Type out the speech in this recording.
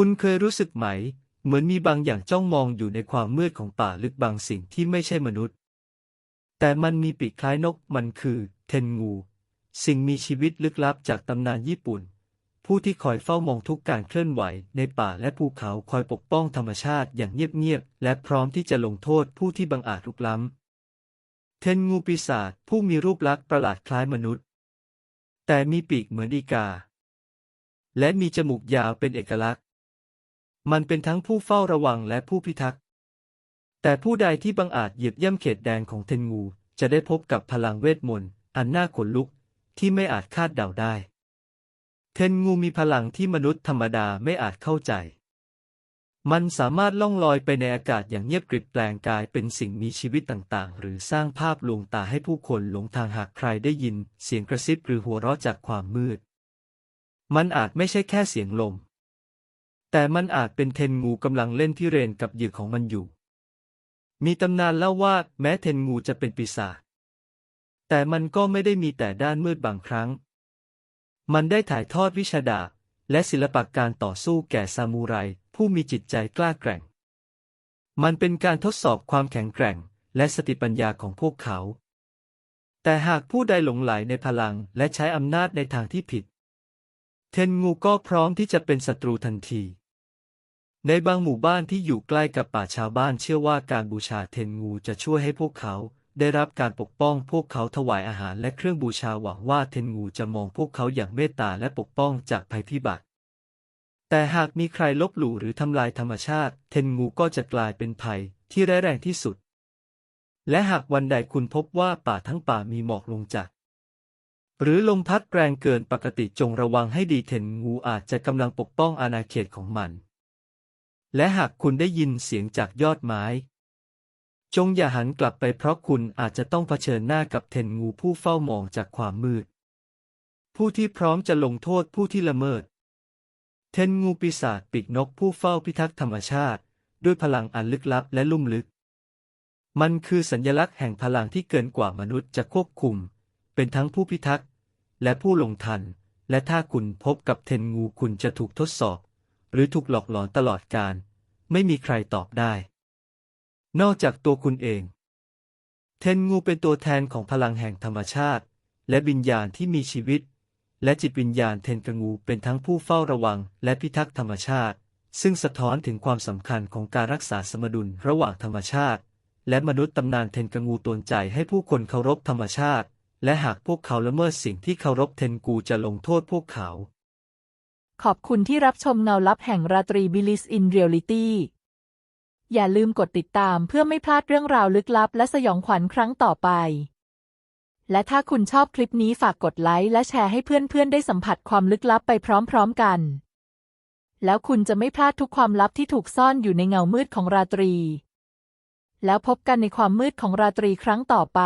คุณเคยรู้สึกไหม เหมือนมีบางอย่างจ้องมองอยู่ในความมืดของป่าลึกบางสิ่งที่ไม่ใช่มนุษย์ แต่มันมีปีกคล้ายนกมันคือ เทนงู สิ่งมีชีวิตลึกลับจากตำนานญี่ปุ่น ผู้ที่คอยเฝ้ามองทุกการเคลื่อนไหวในป่าและภูเขาคอยปกป้องธรรมชาติอย่างเงียบๆและพร้อมที่จะลงโทษผู้ที่บังอาจลุกล้ำ เทนงูปีศาจผู้มีรูปลักษณ์ประหลาดคล้ายมนุษย์ แต่มีปีกเหมือนอีกา และมีจมูกยาวเป็นเอกลักษณ์ มันเป็นทั้งผู้เฝ้าระวังและผู้พิทักษ์ แต่ผู้ใดที่บังอาจเหยียบย่ำเขตแดนของเทนงู จะได้พบกับพลังเวทมนต์อันน่าขนลุกที่ไม่อาจคาดเดาได้ เทนงูมีพลังที่มนุษย์ธรรมดาไม่อาจเข้าใจ มันสามารถล่องลอยไปในอากาศอย่างเงียบกริบแปลงกายเป็นสิ่งมีชีวิตต่างๆ หรือสร้างภาพลวงตาให้ผู้คนหลงทางหากใครได้ยิน เสียงกระซิบหรือหัวเราะจากความมืด มันอาจไม่ใช่แค่เสียงลม แต่มันอาจเป็นเทนงูกำลังเล่นที่เรนกับเหยื่อของมันอยู่ มีตำนานเล่าว่าแม้เทนงูจะเป็นปีศาจ แต่มันก็ไม่ได้มีแต่ด้านมืดบางครั้ง มันได้ถ่ายทอดวิชาดาบและศิลปะการต่อสู้แก่ซามูไรผู้มีจิตใจกล้าแกร่ง มันเป็นการทดสอบความแข็งแกร่งและสติปัญญาของพวกเขา แต่หากผู้ใดหลงไหลในพลังและใช้อำนาจในทางที่ผิด เทนงูก็พร้อมที่จะเป็นศัตรูทันที ในบางหมู่บ้านที่อยู่ใกล้กับป่าชาวบ้านเชื่อว่าการบูชาเทนงูจะช่วยให้พวกเขา ได้รับการปกป้องพวกเขาถวายอาหารและเครื่องบูชาหวังว่าเทนงูจะมองพวกเขาอย่างเมตตาและปกป้องจากภัยพิบัติ แต่หากมีใครลบหลู่หรือทำลายธรรมชาติ เทนงูก็จะกลายเป็นภัยที่ร้ายแรงที่สุด และหากวันใดคุณพบว่าป่าทั้งป่ามีหมอกลงจากหรือลมพัดแรงเกินปกติจงระวังให้ดีเทนงูอาจจะกำลังปกป้องอาณาเขตของมัน และหากคุณได้ยินเสียงจากยอดไม้ จงอย่าหันกลับไปเพราะคุณอาจจะต้องเผชิญหน้ากับเทนงูผู้เฝ้ามองจากความมืด ผู้ที่พร้อมจะลงโทษผู้ที่ละเมิด เทนงูปีศาจปีกนกผู้เฝ้าพิทักษ์ธรรมชาติ ด้วยพลังอันลึกลับและลุ่มลึก มันคือสัญลักษณ์แห่งพลังที่เกินกว่ามนุษย์จะควบคุม เป็นทั้งผู้พิทักษ์และผู้ลงทัน และถ้าคุณพบกับเทนงูคุณจะถูกทดสอบ หรือถูกหลอกหลอนตลอดการ ไม่มีใครตอบได้ นอกจากตัวคุณเอง เทนงูเป็นตัวแทนของพลังแห่งธรรมชาติ และวิญญาณที่มีชีวิต และจิตวิญญาณเทนกงูเป็นทั้งผู้เฝ้าระวัง และพิทักษ์ธรรมชาติ ซึ่งสะท้อนถึงความสำคัญของการรักษาสมดุลระหว่างธรรมชาติ และมนุษย์ตำนานเทนกงูตนใจให้ผู้คนเคารพธรรมชาติและหากพวกเขาละเมิดสิ่งที่เคารพเทนกูจะลงโทษพวกเขา ขอบคุณที่รับชมเงาลับแห่งราตรีบิลิสอินเรียลิตี้ อย่าลืมกดติดตามเพื่อไม่พลาดเรื่องราวลึกลับและสยองขวัญครั้งต่อไป และถ้าคุณชอบคลิปนี้ฝากกดไลค์และแชร์ให้เพื่อนๆ ได้สัมผัสความลึกลับไปพร้อมๆกัน แล้วคุณจะไม่พลาดทุกความลับที่ถูกซ่อนอยู่ในเงามืดของราตรี แล้วพบกันในความมืดของราตรีครั้งต่อไป